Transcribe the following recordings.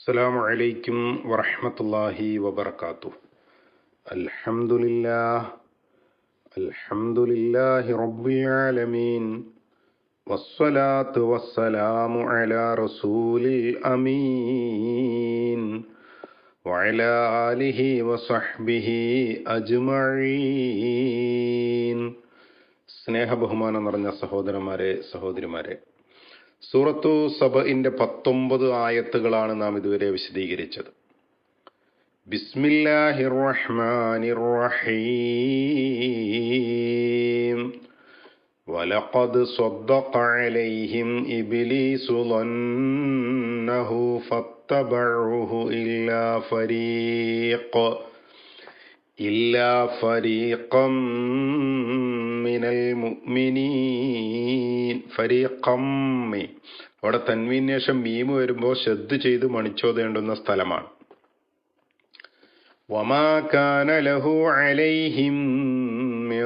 السلام عليكم ورحمة الله وبركاته الحمد لله الحمد لله رب العالمين والصلاة والسلام على رسول الأمين وعلى آله وصحبه أجمعين സ്നേഹബഹുമാനം നിറഞ്ഞ സഹോദരന്മാരെ സഹോദരിമാരെ സൂറത്തു സബഇന്റെ പത്തൊമ്പത് ആയത്തുകളാണ് നാം ഇതുവരെ വിശദീകരിച്ചത് ബിസ്മില്ലാഹിർ റഹ്മാനിർ റഹീം ولقد صدق عليهم إبليس ظنه فاتبعوه إلا فريق إلا فريقا من المؤمنين فريقا മി അവിടെ തൻവീന് ശേഷം മീമ് വരുമ്പോൾ ശ്രദ്ധ ചെയ്ത് മണിച്ചോതേണ്ടുന്ന സ്ഥലമാണ് വമാ കാന ലഹു അലൈഹിം മിൻ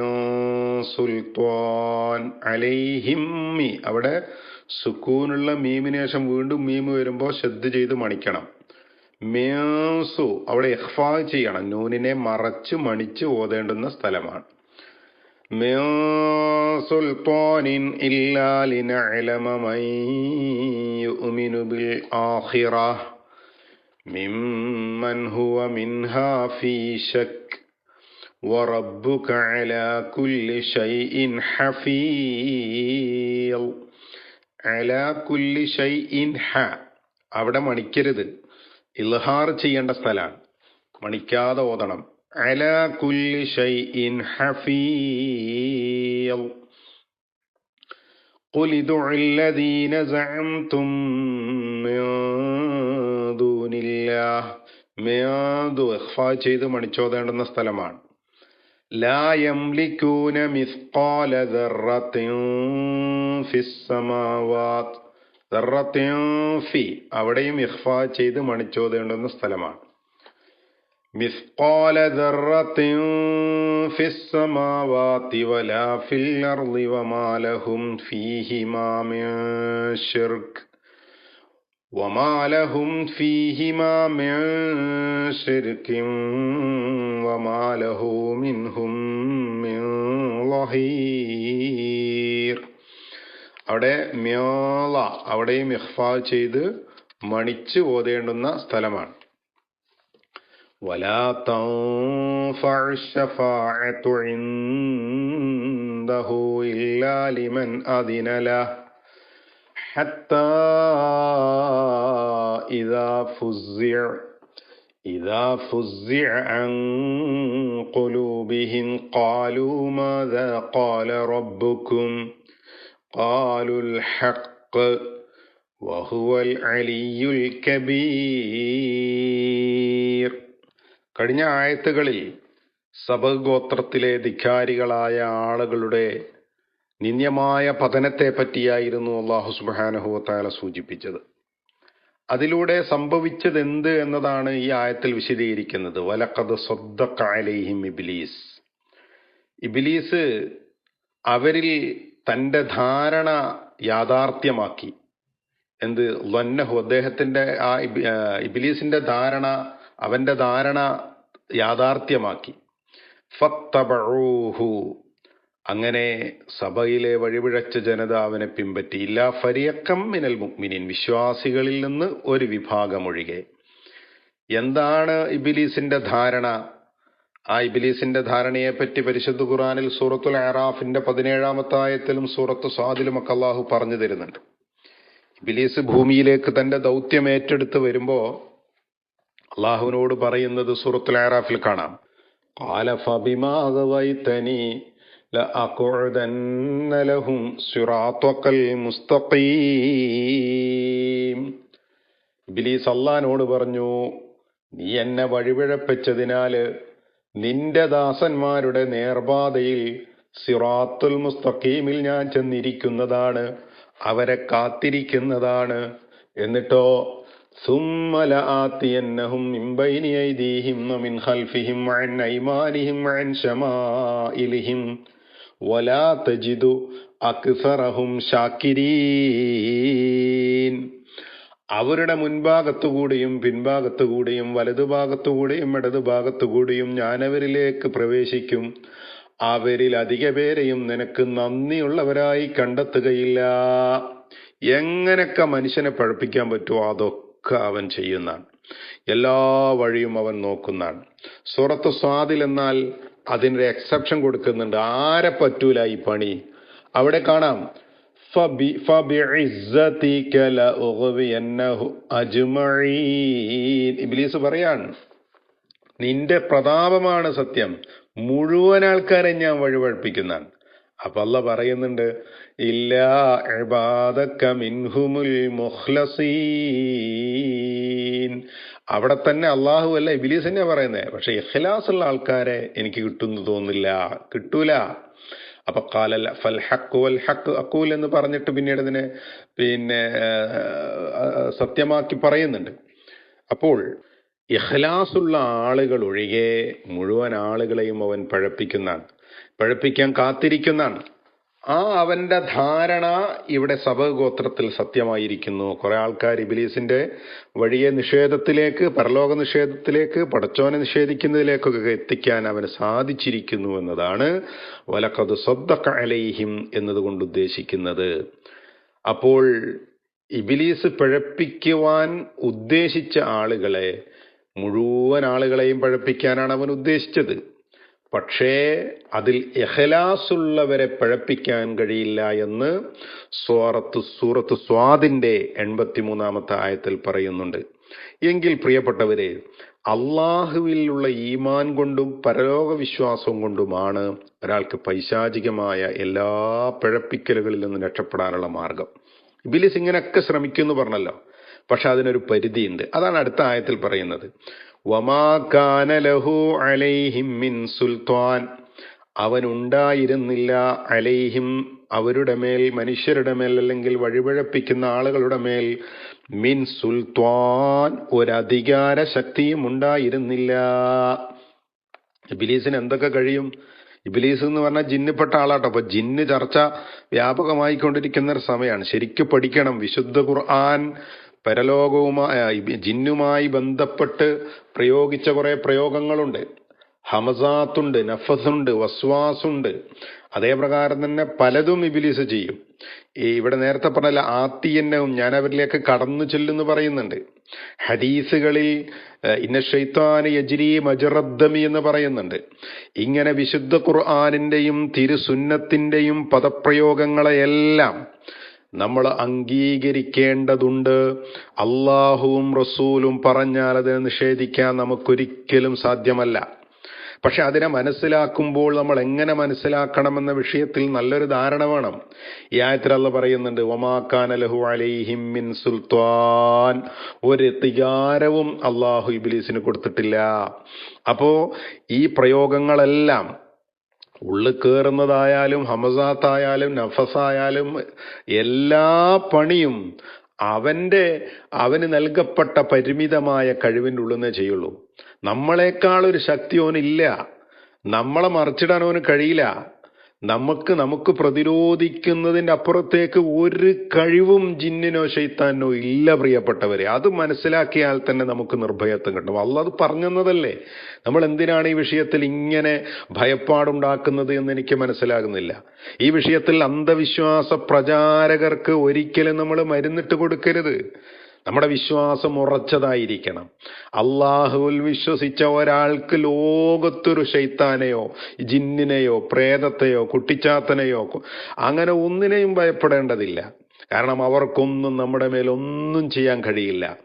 സുൽത്താൻ അലൈഹിം മി അവിടെ സുക്കൂനുള്ള മീമിന് ശേഷം വീണ്ടും മീമ് വരുമ്പോൾ ശ്രദ്ധ ചെയ്ത് മണിക്കണം മേസു അവിടെ ഇഹ്ഫാ ചെയ്യണം നൂനിനെ മറച്ച് മണിച്ച് ഓതേണ്ടുന്ന സ്ഥലമാണ് സുൽത്താനിൻ ഇല്ലാ ലിനഅലമ മൻ യുഅ്മിനു ബിൽ ആഖിറ മിമ്മൻ ഹുവ മിൻഹാ ഫീ ശക് وربك على كل شيء حفيظ على كل شيء ح അവിടെ മണിക്കരുത് ഇൽഹാർ ചെയ്യേണ്ട സ്ഥലമാണ് മണിക്കാതെ ഓതണം അല കുല്ലി ഷൈഇൻ ഹഫീൽ قل ادعوا الذين زعمتم من دون الله മേതു ഇഖ്ഫാ ചെയ്ത് മണിച്ചോതേണ്ടുന്ന സ്ഥലമാണ് ലാ യംലിക്കൂന മിസ്ഖാല ദർറത്തിൻ ഫിസ് സമാവാത്ത് ദർറത്തിൻ ഫി അവിടെയും ഇഖ്ഫാ ചെയ്ത് മണിച്ചോതേണ്ടുന്ന സ്ഥലമാണ് മിസ്ഖാല ദർറത്തിൻ ഫിസ് സമാവാത്തി വലാ ഫിൽ അർളി വമാ ലഹും ഫീഹിമാ മിൻ ശിർക്ക് وما لهم فيهما من شرك وما له منهم من ظهير അവിടെ മ്യോള അവിടെയും ഇഹ്ഫാ ചെയ്ത് മണിച്ച് ഓതേണ്ടുന്ന സ്ഥലമാണ് ولا تنفع الشفاعة عنده إلا لمن أذن له حتى إذا فزع إذا فزع عن قلوبهم قالوا ماذا قال ربكم قالوا الحق وهو العلي الكبير കഴിഞ്ഞ ആയത്തുകളിൽ സബഗോത്രത്തിലെ ധിക്കാരികളായ ആളുകളുടെ നിന്ദ്യമായ പതനത്തെ പറ്റിയായിരുന്നു അള്ളാഹു സുബാനഹുവത്താല സൂചിപ്പിച്ചത് അതിലൂടെ സംഭവിച്ചത് എന്ത് എന്നതാണ് ഈ ആയത്തിൽ വിശദീകരിക്കുന്നത് വലക്കത് സ്വദ്ദക്കാലഹിം ഇബിലീസ് ഇബിലീസ് അവരിൽ തന്റെ ധാരണ യാഥാർത്ഥ്യമാക്കി. എന്ത്? ലന്നഹു അദ്ദേഹത്തിന്റെ ആ ഇബിലീസിന്റെ ധാരണ അവന്റെ ധാരണ യാഥാർത്ഥ്യമാക്കി. ഫത്തബഴൂഹു അങ്ങനെ സഭയിലെ വഴിപിഴച്ച ജനത അവനെ പിൻപറ്റി ഇല്ല ഫരിയക്കം മിനൽ മുക്മിനിൻ വിശ്വാസികളിൽ നിന്ന് ഒരു വിഭാഗമൊഴികെ എന്താണ് ഇബിലീസിന്റെ ധാരണ? ആ ഇബിലീസിന്റെ ധാരണയെപ്പറ്റി പരിശുദ്ധ ഖുറാനിൽ സൂറത്തുൽ ആറാഫിന്റെ പതിനേഴാമത്തെ ആയത്തിലും സ്വാദിലും ഒക്കെ അള്ളാഹു പറഞ്ഞു തരുന്നുണ്ട്. ഇബിലീസ് ഭൂമിയിലേക്ക് തന്റെ ദൗത്യം ഏറ്റെടുത്ത് വരുമ്പോ അള്ളാഹുവിനോട് പറയുന്നത് സൂറത്തുൽ ആറാഫിൽ കാണാം. ഇബിലീസ് അള്ളഹാനോട് പറഞ്ഞു നീ എന്നെ വഴിപിഴപ്പിച്ചതിനാല് നിന്റെ ദാസന്മാരുടെ നേർപാതയിൽ സിറാത്തുൽ മുസ്തഖീമിൽ ഞാൻ ചെന്നിരിക്കുന്നതാണ് അവരെ കാത്തിരിക്കുന്നതാണ്. എന്നിട്ടോ സുമ്മല ആത്തിയന്നഹും മിംബൈനി ഐദീഹിം മിൻ ഖൽഫിഹിം അൻ ഐമാനിഹിം അൻ ശമാഇലിഹിം വലാ തജിദു അക്സറഹും ഷാക്കിരീൻ അവരുടെ മുൻഭാഗത്തുകൂടിയും പിൻഭാഗത്തുകൂടിയും വലതുഭാഗത്തുകൂടിയും ഇടതുഭാഗത്തുകൂടിയും ഞാനവരിലേക്ക് പ്രവേശിക്കും. അവരിൽ അധിക പേരെയും നിനക്ക് നന്ദിയുള്ളവരായി കണ്ടെത്തുകയില്ല. എങ്ങനെയൊക്കെ മനുഷ്യനെ പഴപ്പിക്കാൻ പറ്റുമോ അതൊക്കെ അവൻ ചെയ്യുന്നതാണ്. എല്ലാ വഴിയും അവൻ നോക്കുന്നതാണ്. സുറത്ത് സ്വാദിൽ എന്നാൽ അതിനൊരു എക്സെപ്ഷൻ കൊടുക്കുന്നുണ്ട്. ആരെ പറ്റൂല ഈ പണി? അവിടെ കാണാം. ഇബ്ലീസ് പറയാണ് നിന്റെ പ്രതാപമാണ് സത്യം. മുഴുവൻ ആൾക്കാരെ ഞാൻ വഴിപഴപ്പിക്കുന്നതാണ് അപ്പൊ അല്ല പറയുന്നുണ്ട് ഇല്ലാ അവിടെ തന്നെ അള്ളാഹു അല്ല ഇബിലീസ് തന്നെയാണ് പറയുന്നത് പക്ഷെ ഇഖ്ലാസ് ഉള്ള ആൾക്കാരെ എനിക്ക് കിട്ടുന്നു തോന്നില്ല കിട്ടൂല. അപ്പൊ കാലല്ല ഫൽ ഹക്ക് വൽ ഹക്ക് അക്കൂൽ എന്ന് പറഞ്ഞിട്ട് പിന്നീട് അതിനെ പിന്നെ സത്യമാക്കി പറയുന്നുണ്ട്. അപ്പോൾ ഇഖ്ലാസുള്ള ആളുകൾ ഒഴികെ മുഴുവൻ ആളുകളെയും അവൻ പഴപ്പിക്കുന്നതാണ്. പഴപ്പിക്കാൻ കാത്തിരിക്കുന്നതാണ്. ആ അവന്റെ ധാരണ ഇവിടെ സഭഗോത്രത്തിൽ സത്യമായിരിക്കുന്നു. കുറെ ആൾക്കാർ ഇബിലീസിന്റെ വഴിയെ നിഷേധത്തിലേക്ക് പരലോക നിഷേധത്തിലേക്ക് പടച്ചോനെ നിഷേധിക്കുന്നതിലേക്കൊക്കെ എത്തിക്കാൻ അവന് സാധിച്ചിരിക്കുന്നു എന്നതാണ്. വലക്കത് സ്വദ്ദക്ക അലൈഹിം എന്നതുകൊണ്ട് ഉദ്ദേശിക്കുന്നത്. അപ്പോൾ ഇബിലീസ് പിഴപ്പിക്കുവാൻ ഉദ്ദേശിച്ച ആളുകളെ മുഴുവൻ ആളുകളെയും പഴപ്പിക്കാനാണ് അവൻ ഉദ്ദേശിച്ചത്. പക്ഷേ അതിൽ എഹലാസുള്ളവരെ പഴപ്പിക്കാൻ കഴിയില്ല എന്ന് സൂറത്ത് സൂറത്ത് സ്വാദിന്റെ എൺപത്തിമൂന്നാമത്തെ ആയത്തിൽ പറയുന്നുണ്ട്. എങ്കിൽ പ്രിയപ്പെട്ടവരെ അള്ളാഹുവിലുള്ള ഈമാൻ കൊണ്ടും പരലോക വിശ്വാസവും കൊണ്ടുമാണ് ഒരാൾക്ക് പൈശാചികമായ എല്ലാ പിഴപ്പിക്കലുകളിൽ നിന്നും രക്ഷപ്പെടാനുള്ള മാർഗം. ഇബിലിസ് ഇങ്ങനെയൊക്കെ ശ്രമിക്കുമെന്ന് പറഞ്ഞല്ലോ. പക്ഷെ അതിനൊരു പരിധിയുണ്ട്. അതാണ് അടുത്ത ആയത്തിൽ പറയുന്നത്. അലൈഹിം മിൻ സുൽത്താൻ. അവനുണ്ടായിരുന്നില്ല അലൈഹിം അവരുടെ മേൽ മനുഷ്യരുടെ മേൽ അല്ലെങ്കിൽ വഴിപഴപ്പിക്കുന്ന ആളുകളുടെ മേൽ മിൻ സുൽത്താൻ ഒരധികാര ശക്തിയും ഉണ്ടായിരുന്നില്ല. ഇബിലീസിന് എന്തൊക്കെ കഴിയും? ഇബിലീസ് എന്ന് പറഞ്ഞാൽ ജിന്നിപ്പെട്ട ആളാട്ടോ. അപ്പൊ ജിന്ന് ചർച്ച വ്യാപകമായിക്കൊണ്ടിരിക്കുന്ന ഒരു സമയമാണ്. ശരിക്കും പഠിക്കണം. വിശുദ്ധ ഖുർആൻ പരലോകവുമായി ജിന്നുമായി ബന്ധപ്പെട്ട് പ്രയോഗിച്ച കുറെ പ്രയോഗങ്ങളുണ്ട്. ഹമസാത്തുണ്ട് നഫസുണ്ട് വസ്വാസുണ്ട്. അതേപ്രകാരം തന്നെ പലതും ഇബിലിസ് ചെയ്യും. ഈ ഇവിടെ നേരത്തെ പറഞ്ഞ ആത്തിയന്നവും ഞാൻ അവരിലേക്ക് കടന്നു ചെല്ലുന്നു പറയുന്നുണ്ട്. ഹദീസുകളിൽ ഇന്ന ഷെയ്ത്താന് യജിരി മജറദ്ദമി എന്ന് പറയുന്നുണ്ട്. ഇങ്ങനെ വിശുദ്ധ ഖുർആാനിന്റെയും തിരുസുന്നത്തിന്റെയും പദപ്രയോഗങ്ങളെയെല്ലാം നമ്മൾ അംഗീകരിക്കേണ്ടതുണ്ട്. അള്ളാഹുവും റസൂലും പറഞ്ഞാൽ അതിനെ നിഷേധിക്കാൻ നമുക്കൊരിക്കലും സാധ്യമല്ല. പക്ഷെ അതിനെ മനസ്സിലാക്കുമ്പോൾ നമ്മൾ എങ്ങനെ മനസ്സിലാക്കണമെന്ന വിഷയത്തിൽ നല്ലൊരു ധാരണ വേണം. ഈ ആയത്തിൽ അല്ല പറയുന്നുണ്ട് ഒമാക്കാൻ ലഹു അലൈഹിം മിൻ സുൽത്താൻ. ഒരു തികാരവും അള്ളാഹു ഇബിലീസിന് കൊടുത്തിട്ടില്ല. അപ്പോ ഈ പ്രയോഗങ്ങളെല്ലാം ഉള്ളിൽ കയറുന്നതായാലും ഹമസാത്തായാലും നഫസായാലും എല്ലാ പണിയും അവന്റെ അവന് നൽകപ്പെട്ട പരിമിതമായ കഴിവിന്റെ ഉള്ളിൽ ചെയ്യുള്ളൂ. നമ്മളെക്കാൾ ഒരു ശക്തി ഓനില്ല. നമ്മളെ മറിച്ചിടാൻ ഓന് കഴിയില്ല. നമുക്ക് നമുക്ക് പ്രതിരോധിക്കുന്നതിന്റെ അപ്പുറത്തേക്ക് ഒരു കഴിവും ജിന്നിനോ ഷെയ്ത്താനോ ഇല്ല പ്രിയപ്പെട്ടവരെ. അത് മനസ്സിലാക്കിയാൽ തന്നെ നമുക്ക് നിർഭയത്വം കിട്ടും. അല്ല അത് പറഞ്ഞതല്ലേ നമ്മൾ എന്തിനാണ് ഈ വിഷയത്തിൽ ഇങ്ങനെ ഭയപ്പാടുണ്ടാക്കുന്നത് എന്ന് എനിക്ക് മനസ്സിലാകുന്നില്ല. ഈ വിഷയത്തിൽ അന്ധവിശ്വാസ പ്രചാരകർക്ക് ഒരിക്കലും നമ്മൾ മരുന്നിട്ട് കൊടുക്കരുത്. നമ്മുടെ വിശ്വാസം ഉറച്ചതായിരിക്കണം. അള്ളാഹുവിൽ വിശ്വസിച്ച ഒരാൾക്ക് ലോകത്തൊരു ശൈത്താനെയോ ജിന്നിനെയോ പ്രേതത്തെയോ കുട്ടിച്ചാത്തനെയോ അങ്ങനെ ഒന്നിനെയും ഭയപ്പെടേണ്ടതില്ല. കാരണം അവർക്കൊന്നും നമ്മുടെ മേലൊന്നും ചെയ്യാൻ കഴിയില്ല.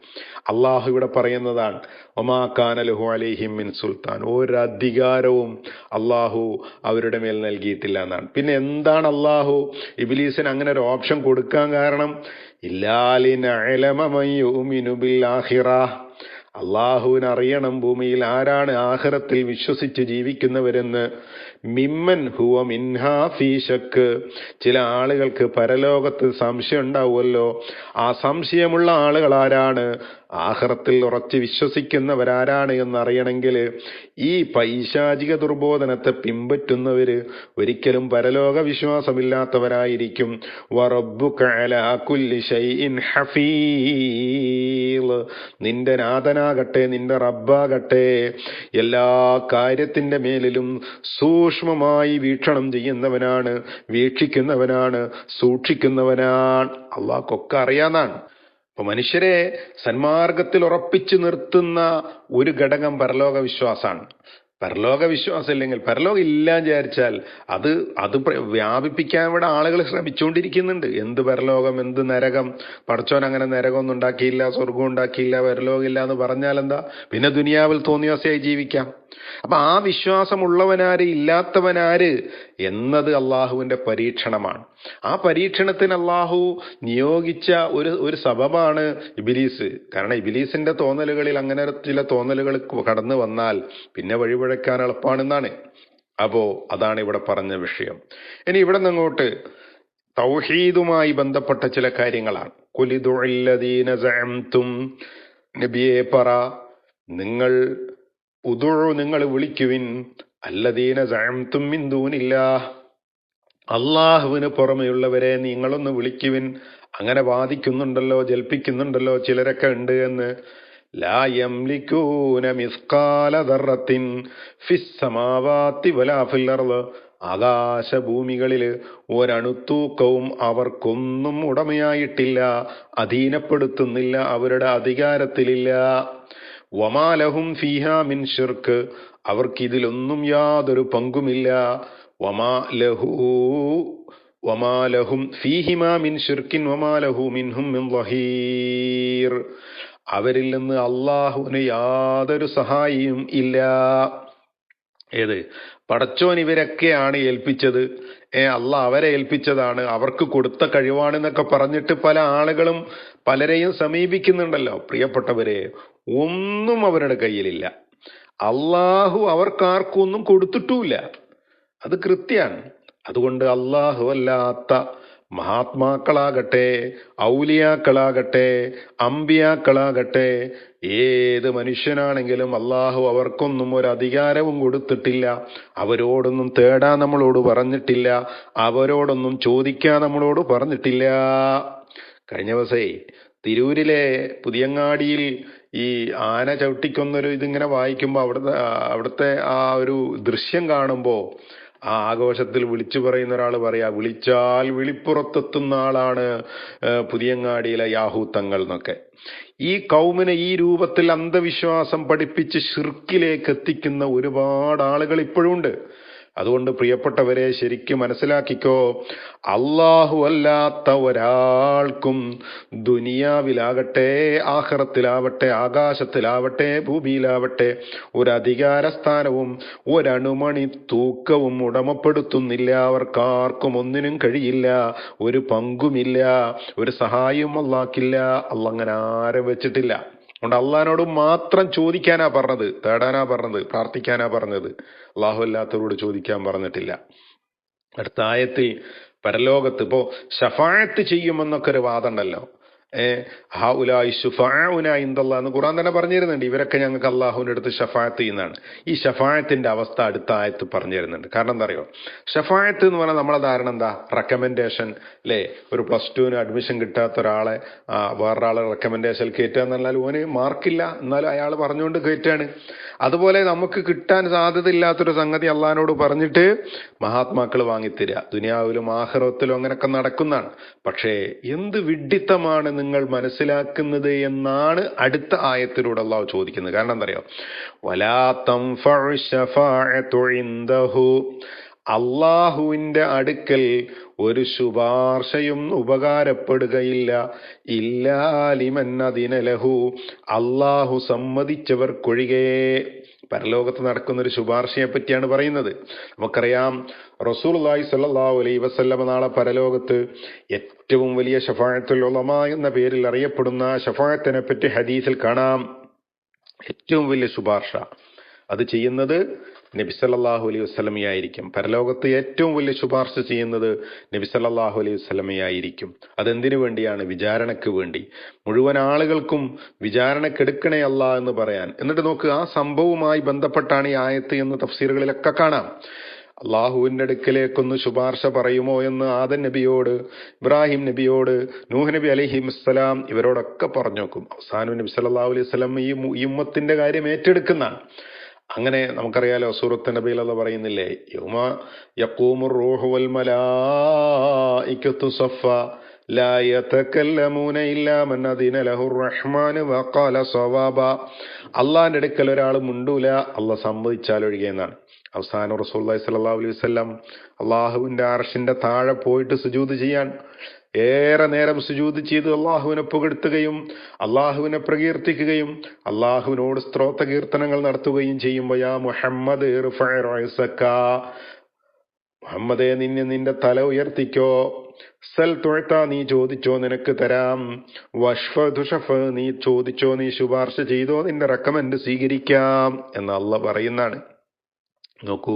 അള്ളാഹു ഇവിടെ പറയുന്നതാണ് ഒമാക്കാനലുഹു അലിഹിം മിൻ സുൽത്താൻ. ഒരധികാരവും അള്ളാഹു അവരുടെ മേൽ നൽകിയിട്ടില്ല എന്നാണ്. പിന്നെ എന്താണ് അള്ളാഹു ഇബിലീസിന് അങ്ങനെ ഒരു ഓപ്ഷൻ കൊടുക്കാൻ കാരണം? ഇല്ലാലിന അള്ളാഹുവിന് അറിയണം ഭൂമിയിൽ ആരാണ് ആഹ്റത്തിൽ വിശ്വസിച്ച് ജീവിക്കുന്നവരെന്ന്. മിമ്മൻ ഹുവ മിൻഹാ ഫീഷക്ക് ചില ആളുകൾക്ക് പരലോകത്ത് സംശയം ഉണ്ടാവുമല്ലോ. ആ സംശയമുള്ള ആളുകൾ ആരാണ്? ആഹ്റത്തിൽ ഉറച്ച് വിശ്വസിക്കുന്നവരാരാണ് എന്നറിയണമെങ്കിൽ ഈ പൈശാചിക ദുർബോധനത്തെ പിൻപറ്റുന്നവര് ഒരിക്കലും പരലോക വിശ്വാസമില്ലാത്തവരായിരിക്കും. വറബ്ബുക അലാ കുല്ലി ഷൈഇൻ നിന്റെ നാഥനാകട്ടെ നിന്റെ റബ്ബാകട്ടെ എല്ലാ കാര്യത്തിന്റെ മേലിലും സൂക്ഷ്മമായി വീക്ഷണം ചെയ്യുന്നവനാണ് വീക്ഷിക്കുന്നവനാണ് സൂക്ഷിക്കുന്നവനാണ്. അള്ളാഹ്ക്കൊക്കെ അറിയാന്നാണ്. അപ്പൊ മനുഷ്യരെ സന്മാർഗത്തിൽ ഉറപ്പിച്ചു നിർത്തുന്ന ഒരു ഘടകം പരലോക വിശ്വാസമാണ് പരലോക വിശ്വാസം ഇല്ലെങ്കിൽ പരലോകം ഇല്ല വിചാരിച്ചാൽ അത് അത് വ്യാപിപ്പിക്കാൻ ഇവിടെ ആളുകൾ ശ്രമിച്ചുകൊണ്ടിരിക്കുന്നുണ്ട്. എന്ത് പരലോകം എന്ത് നരകം? പടച്ചോൻ അങ്ങനെ നരകമൊന്നും ഉണ്ടാക്കിയില്ല സ്വർഗം ഉണ്ടാക്കിയില്ല പരലോകം ഇല്ല എന്ന് പറഞ്ഞാൽ എന്താ? പിന്നെ ദുനിയാവിൽ തോന്നിയാസയായി ജീവിക്കാം. അപ്പൊ ആ വിശ്വാസമുള്ളവനാര് ഇല്ലാത്തവനാര് എന്നത് അള്ളാഹുവിന്റെ പരീക്ഷണമാണ്. ആ പരീക്ഷണത്തിന് അള്ളാഹു നിയോഗിച്ച ഒരു ഒരു സബബാണ് ഇബിലീസ്. കാരണം ഇബിലീസിന്റെ തോന്നലുകളിൽ അങ്ങനെ ചില തോന്നലുകൾ കടന്നു വന്നാൽ പിന്നെ വഴിപഴക്കാൻ എളുപ്പമാണെന്നാണ് അപ്പോ അതാണ് ഇവിടെ പറഞ്ഞ വിഷയം. ഇനി ഇവിടെ നിന്നങ്ങോട്ട് തൗഹീദുമായി ബന്ധപ്പെട്ട ചില കാര്യങ്ങളാണ്. കുലിദുല്ലദീന നബിയെ പറ നിങ്ങൾ ഉദുഴു നിങ്ങൾ വിളിക്കുവിൻ. അല്ലദീന സഅംതും മിൻ ദൂനില്ലാ അള്ളാഹുവിന് പുറമെയുള്ളവരെ നിങ്ങളൊന്ന് വിളിക്കുവിൻ. അങ്ങനെ വാദിക്കുന്നുണ്ടല്ലോ ജൽപ്പിക്കുന്നുണ്ടല്ലോ ചിലരൊക്കെ ഉണ്ട് എന്ന്. ആകാശഭൂമികളിൽ ഒരണുത്തൂക്കവും അവർക്കൊന്നും ഉടമയായിട്ടില്ല അധീനപ്പെടുത്തുന്നില്ല അവരുടെ അധികാരത്തിലില്ല. വമാലഹും ഫിഹാമിൻ മിൻ ഷിർക്ക്. അവർക്കിതിലൊന്നും യാതൊരു പങ്കുമില്ല. വമാ ലഹു വമാ ലഹും മിൻ വമാ അവരിൽ നിന്ന് അള്ളാഹുവിന് യാതൊരു സഹായിയും ഇല്ല. ഏത്? പടച്ചോൻ ഇവരൊക്കെയാണ് ഏൽപ്പിച്ചത്. ഏ അല്ല അവരെ ഏൽപ്പിച്ചതാണ്. അവർക്ക് കൊടുത്ത കഴിവാണെന്നൊക്കെ പറഞ്ഞിട്ട് പല ആളുകളും പലരെയും സമീപിക്കുന്നുണ്ടല്ലോ. പ്രിയപ്പെട്ടവരെ ഒന്നും അവരുടെ കയ്യിലില്ല. അള്ളാഹു അവർക്കാർക്കൊന്നും കൊടുത്തിട്ടുമില്ല. അത് കൃത്യാണ്. അതുകൊണ്ട് അള്ളാഹു അല്ലാത്ത മഹാത്മാക്കളാകട്ടെ ഔലിയാക്കളാകട്ടെ അമ്പിയാക്കളാകട്ടെ ഏത് മനുഷ്യനാണെങ്കിലും അള്ളാഹു അവർക്കൊന്നും ഒരു അധികാരവും കൊടുത്തിട്ടില്ല. അവരോടൊന്നും തേടാൻ നമ്മളോട് പറഞ്ഞിട്ടില്ല. അവരോടൊന്നും ചോദിക്കാൻ നമ്മളോട് പറഞ്ഞിട്ടില്ല. കഴിഞ്ഞ ദിവസേ തിരൂരിലെ പുതിയങ്ങാടിയിൽ ഈ ആന ചവിട്ടിക്കൊന്നൊരു ഇതിങ്ങനെ വായിക്കുമ്പോൾ അവിടുത്തെ അവിടുത്തെ ആ ഒരു ദൃശ്യം കാണുമ്പോൾ ആ ആഘോഷത്തിൽ വിളിച്ചു പറയുന്ന ഒരാൾ പറയാ വിളിച്ചാൽ വിളിപ്പുറത്തെത്തുന്ന ആളാണ് പുതിയങ്ങാടിയിലെ യാഹൂത്തങ്ങൾ എന്നൊക്കെ. ഈ കൗമിനെ ഈ രൂപത്തിൽ അന്ധവിശ്വാസം പഠിപ്പിച്ച് ഷിർക്കിലേക്ക് എത്തിക്കുന്ന ഒരുപാട് ആളുകൾ ഇപ്പോഴും ഉണ്ട്. അതുകൊണ്ട് പ്രിയപ്പെട്ടവരെ ശരിക്കും മനസ്സിലാക്കിക്കോ അള്ളാഹു അല്ലാത്ത ഒരാൾക്കും ദുനിയാവിലാകട്ടെ ആഹ്റത്തിലാവട്ടെ ആകാശത്തിലാവട്ടെ ഭൂമിയിലാവട്ടെ ഒരു അധികാരസ്ഥാനവും ഒരണുമണി തൂക്കവും ഉടമപ്പെടുത്തുന്നില്ല. അവർക്കാർക്കും ഒന്നിനും കഴിയില്ല ഒരു പങ്കുമില്ല ഒരു സഹായവും അള്ളാക്കില്ല അല്ല അങ്ങനെ ആരും വെച്ചിട്ടില്ല. അതുകൊണ്ട് അള്ളഹാനോട് മാത്രം ചോദിക്കാനാ പറഞ്ഞത് തേടാനാ പറഞ്ഞത് പ്രാർത്ഥിക്കാനാ പറഞ്ഞത്. അള്ളാഹു അല്ലാത്തവരോട് ചോദിക്കാൻ പറഞ്ഞിട്ടില്ല. അടുത്ത ആയത്തിൽ പരലോകത്ത് ഇപ്പോ ഷഫായത്ത് ചെയ്യുമെന്നൊക്കെ ഒരു വാദം ഇന്ദല്ലാ എന്ന് ഖുറാൻ തന്നെ പറഞ്ഞിരുന്നുണ്ട്. ഇവരൊക്കെ ഞങ്ങൾക്ക് അള്ളാഹുവിന്റെ അടുത്ത് ഷഫായത്ത് ചെയ്യുന്നതാണ്. ഈ ഷഫായത്തിന്റെ അവസ്ഥ അടുത്ത ആയത്ത് പറഞ്ഞു തരുന്നുണ്ട് കാരണം എന്താ അറിയോ ഷഫായത്ത് എന്ന് പറഞ്ഞാൽ നമ്മളെ ധാരണ എന്താ? റെക്കമെൻഡേഷൻ അല്ലേ ഒരു പ്ലസ് ടുവിന് അഡ്മിഷൻ കിട്ടാത്ത ഒരാളെ വേറൊരാളെ റെക്കമെൻഡേഷൻ കയറ്റുക എന്നാൽ ഓന് മാർക്കില്ല എന്നാലും അയാൾ പറഞ്ഞുകൊണ്ട് കയറ്റാണ് അതുപോലെ നമുക്ക് കിട്ടാൻ സാധ്യത ഇല്ലാത്തൊരു സംഗതി അള്ളഹാനോട് പറഞ്ഞിട്ട് മഹാത്മാക്കൾ വാങ്ങിത്തരിക. ദുനിയാവിലും ആഹ്റത്തിലും അങ്ങനെയൊക്കെ നടക്കുന്നതാണ്. പക്ഷേ എന്ത് വിഡ്ഢിത്തമാണ് നിങ്ങൾ മനസ്സിലാക്കുന്നത് എന്നാണ് അടുത്ത ആയത്തിലൂടെ അള്ളാഹു ചോദിക്കുന്നത്. കാരണം എന്താ അറിയോ? വലാ തൻഫഉ ശഫാഅത്തു ഇൻദഹു. അള്ളാഹുവിന്റെ അടുക്കൽ ഒരു ശുപാർശയും ഉപകാരപ്പെടുകയില്ല. ഇല്ലാലിമൻ അതിനലഹു അള്ളാഹു സമ്മതിച്ചവർക്കൊഴികെ പരലോകത്ത് നടക്കുന്ന ഒരു ശുപാർശയെ പറ്റിയാണ് പറയുന്നത്. നമുക്കറിയാം റസൂലുള്ളാഹി സ്വല്ലല്ലാഹു അലൈ വസല്ലമ നാളെ പരലോകത്ത് ഏറ്റവും വലിയ ഷഫായത്തുൽ ഉലമ എന്ന പേരിൽ അറിയപ്പെടുന്ന ഷഫായത്തിനെ പറ്റി ഹദീസിൽ കാണാം. ഏറ്റവും വലിയ ശുപാർശ. അത് ചെയ്യുന്നത് നബി സല്ലല്ലാഹു അലൈഹി വസ്ലമയായിരിക്കും പരലോകത്ത് ഏറ്റവും വലിയ ശുപാർശ ചെയ്യുന്നത് നബി സല്ലല്ലാഹു അലൈഹി വസ്ലമയായിരിക്കും അതെന്തിനു വേണ്ടിയാണ്? വിചാരണയ്ക്ക് വേണ്ടി. മുഴുവൻ ആളുകൾക്കും വിചാരണക്കെടുക്കണേ അല്ല എന്ന് പറയാൻ. എന്നിട്ട് നോക്ക് ആ സംഭവവുമായി ബന്ധപ്പെട്ടാണ് ഈ ആയത്ത് എന്ന് തഫ്സീറുകളിലൊക്കെ കാണാം. അള്ളാഹുവിന്റെ അടുക്കലേക്കൊന്ന് ശുപാർശ പറയുമോ എന്ന് ആദൻ നബിയോട് ഇബ്രാഹിം നബിയോട് നൂഹ് നബി അലഹി ഇസ്ലാം ഇവരോടൊക്കെ പറഞ്ഞു നോക്കും അവസാനം നബി സല്ലല്ലാഹു അലൈഹി സ്വലം ഈ ഈ ഉമ്മത്തിന്റെ കാര്യം ഏറ്റെടുക്കുന്നതാണ്. അങ്ങനെ നമുക്കറിയാലോ സൂറത്ത് നബിയിൽ അത് പറയുന്നില്ലേ യൗമ യഖൂമുർ റൂഹു വൽ മലായികത്തു സഫ لا يتكلمون إلا من أذن له الرحمن وقال صوابا അള്ളാന്റെ അടുക്കൽ ഒരാൾ മുണ്ടൂല അള്ളാഹ് സമ്മതിച്ചാൽ ഒഴികെന്നാണ് അവസാനം റസൂല്ലി സല്ലല്ലാഹു അലൈഹി വസല്ലം അള്ളാഹുവിന്റെ അർഷിന്റെ താഴെ പോയിട്ട് സുജൂത് ചെയ്യാൻ ഏറെ നേരം സുജൂത് ചെയ്ത് അള്ളാഹുവിനെ പുകഴ്ത്തുകയും അള്ളാഹുവിനെ പ്രകീർത്തിക്കുകയും അള്ളാഹുവിനോട് സ്ത്രോത്ര കീർത്തനങ്ങൾ നടത്തുകയും ചെയ്യുമ്പോൾ മുഹമ്മദ്. മുഹമ്മദേ നിന്നെ നിന്റെ തല ഉയർത്തിക്കോ. സൽ തുഴത്ത നീ ചോദിച്ചോ നിനക്ക് തരാം. വഷ്ഫ ദുഷഫ് നീ ചോദിച്ചോ നീ ശുപാർശ ചെയ്തോ നിന്റെ റെക്കമെൻഡ് സ്വീകരിക്കാം. എന്ന് അള്ള പറയുന്നതാണ്. നോക്കൂ.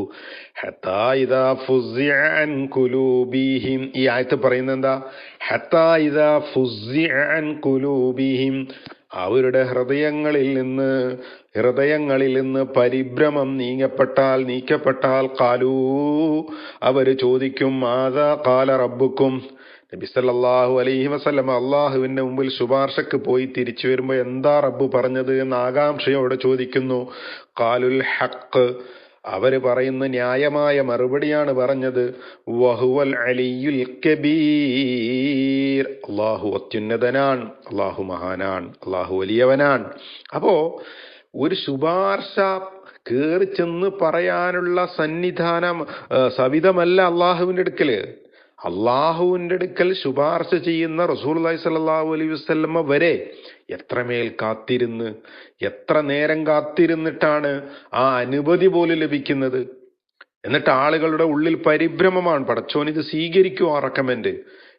കുലൂബിഹിം ഈ ആയത്ത് പറയുന്നത് എന്താ? ഹത്താ ഇദാ ഫുസിഅ അൻ അവരുടെ ഹൃദയങ്ങളിൽ നിന്ന് ഹൃദയങ്ങളിൽ നിന്ന് പരിഭ്രമം നീങ്ങപ്പെട്ടാൽ നീക്കപ്പെട്ടാൽ കാലൂ അവർ ചോദിക്കും മാതാ കാല റബ്ബുക്കും? നബി സല്ലല്ലാഹു അലൈഹി വസല്ലം അള്ളാഹുവിന്റെ മുമ്പിൽ ശുപാർശക്ക് പോയി തിരിച്ചു വരുമ്പോൾ എന്താ റബ്ബ് പറഞ്ഞത് എന്ന് ആകാംക്ഷയോടെ ചോദിക്കുന്നു. കാലുൽ ഹക്ക് അവർ പറയുന്ന ന്യായമായ മറുപടിയാണ് പറഞ്ഞത്. വഹുവൽ അലിയുൽ കബീർ. അള്ളാഹു അത്യുന്നതനാണ് അള്ളാഹു മഹാനാണ് അള്ളാഹു വലിയവനാണ്. അപ്പോ ഒരു ശുപാർശ കേറി ചെന്ന് പറയാനുള്ള സന്നിധാനം സവിധമല്ല അള്ളാഹുവിന്റെ അടുക്കൽ. അള്ളാഹുവിന്റെ അടുക്കൽ ശുപാർശ ചെയ്യുന്ന റസൂൽ സല്ലല്ലാഹു അലൈ വസ്ല്ലമ്മ വരെ എത്രമേൽ കാത്തിരുന്ന് എത്ര നേരം കാത്തിരുന്നിട്ടാണ് ആ അനുമതി പോലും ലഭിക്കുന്നത്? എന്നിട്ട് ആളുകളുടെ ഉള്ളിൽ പരിഭ്രമമാണ്. പടച്ചോൻ ഇത് സ്വീകരിക്കുമോ ആ റെക്കമെൻഡ്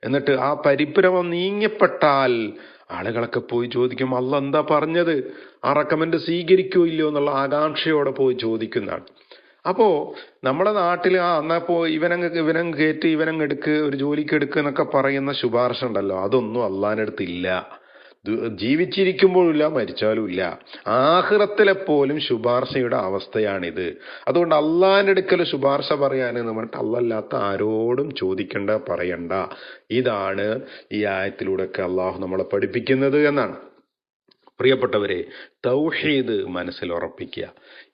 എന്നിട്ട് ആ പരിഭ്രമം നീങ്ങപ്പെട്ടാൽ ആളുകളൊക്കെ പോയി ചോദിക്കും അല്ല എന്താ പറഞ്ഞത്? ആ റെക്കമെൻഡ് സ്വീകരിക്കൂ ഇല്ലയോ? എന്നുള്ള ആകാംക്ഷയോടെ പോയി ചോദിക്കുന്നതാണ്. അപ്പോ നമ്മുടെ നാട്ടിൽ ആ എന്നാ പോ ഇവനങ്ങ് ഇവനങ്ങ് കയറ്റി ഇവനങ്ങ് എടുക്ക് ഒരു ജോലിക്ക് എടുക്ക് എന്നൊക്കെ പറയുന്ന ശുപാർശ ഉണ്ടല്ലോ. അതൊന്നും അള്ളാഹിനടുത്ത് ഇല്ല ജീവിച്ചിരിക്കുമ്പോഴില്ല മരിച്ചാലും ഇല്ല ആഹ്റത്തിലെ പോലും ശുപാർശയുടെ അവസ്ഥയാണിത്. അതുകൊണ്ട് അള്ളാഹിന്റെ അടുക്കൽ ശുപാർശ പറയാനെന്ന് പറഞ്ഞിട്ട് അല്ലല്ലാത്ത ആരോടും ചോദിക്കണ്ട പറയണ്ട. ഇതാണ് ഈ ആയത്തിലൂടെയൊക്കെ അള്ളാഹു നമ്മളെ പഠിപ്പിക്കുന്നത് എന്നാണ്. പ്രിയപ്പെട്ടവരെ തൗഹീദ് മനസ്സിൽ ഉറപ്പിക്കുക.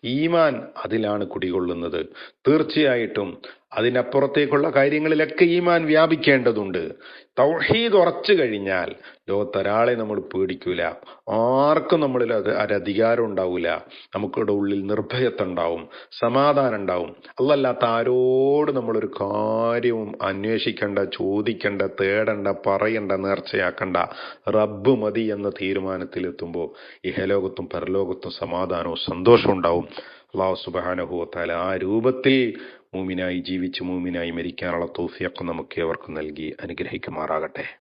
ഈമാൻ അതിലാണ് കുടികൊള്ളുന്നത്. തീർച്ചയായിട്ടും അതിനപ്പുറത്തേക്കുള്ള കാര്യങ്ങളിലൊക്കെ ഈമാൻ വ്യാപിക്കേണ്ടതുണ്ട്. തൗഹീദ് ഉറച്ചു കഴിഞ്ഞാൽ ലോകത്തൊരാളെ നമ്മൾ പേടിക്കൂല. ആർക്കും നമ്മളിൽ അത് ഒരധികാരം ഉണ്ടാവില്ല നമുക്കിവിടെ ഉള്ളിൽ നിർഭയത്വം ഉണ്ടാവും സമാധാനം ഉണ്ടാവും അല്ലല്ലാത്ത ആരോട് നമ്മളൊരു കാര്യവും അന്വേഷിക്കേണ്ട ചോദിക്കേണ്ട തേടണ്ട പറയണ്ട നേർച്ചയാക്കണ്ട റബ്ബ് മതി എന്ന തീരുമാനത്തിലെത്തുമ്പോൾ ഇഹലോകത്തും പരലോകത്തും സമാധാനവും സന്തോഷവും ഉണ്ടാവും. അള്ളാഹു സുബാനഹുവത്താല ആ രൂപത്തിൽ മൂമിനായി ജീവിച്ച് മൂമിനായി മരിക്കാനുള്ള തോഫിയൊക്കെ നമുക്ക് അവർക്ക് നൽകി അനുഗ്രഹിക്കുമാറാകട്ടെ.